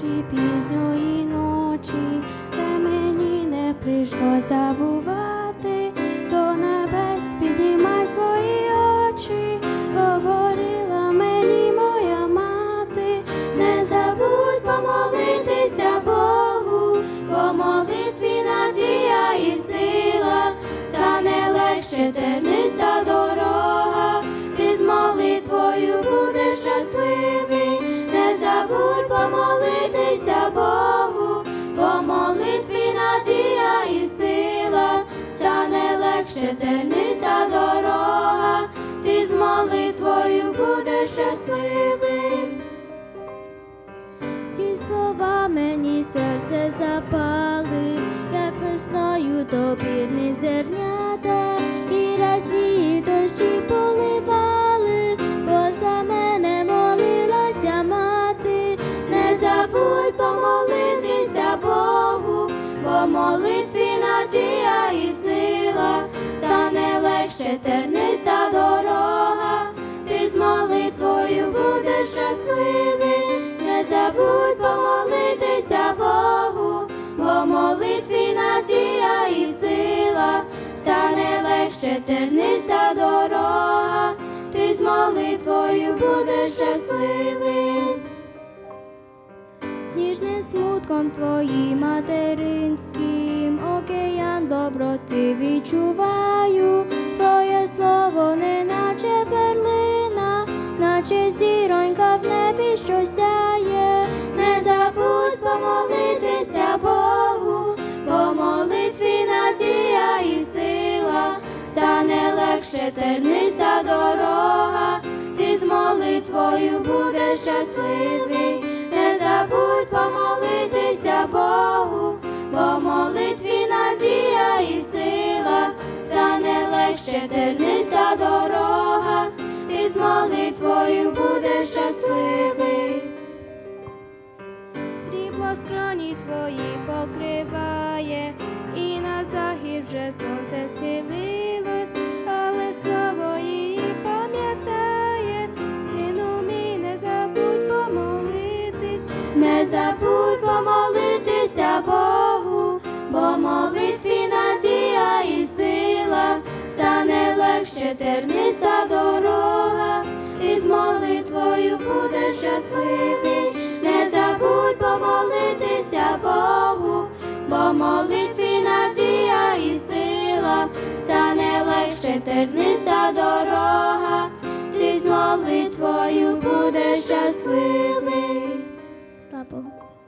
тоді пізньої ночі, де мені не прийшло забувати, слова мені серце запали, як весною добірні зернята, і разні дощі поливали, бо за мене молилася мати, не забудь помолитися Богу, бо легше терниста дорога, ти з молитвою будеш щасливим, Ніжним смутком твоїм материнським океан доброти відчуваю, терниста дорога, ти з молитвою будеш щасливий, не забудь помолитися Богу, бо молитві надія і сила, стане легше терниста дорога, ти з молитвою будеш щасливий. Срібло скроні твої покриває, і на захід вже сонце схилилось, не забудь помолитися Богу, бо молитві надія і сила, стане легше терниста дорога, ти з молитвою будеш щасливий, не забудь помолитися Богу, бо молитві надія і сила, стане легше терниста дорога, ти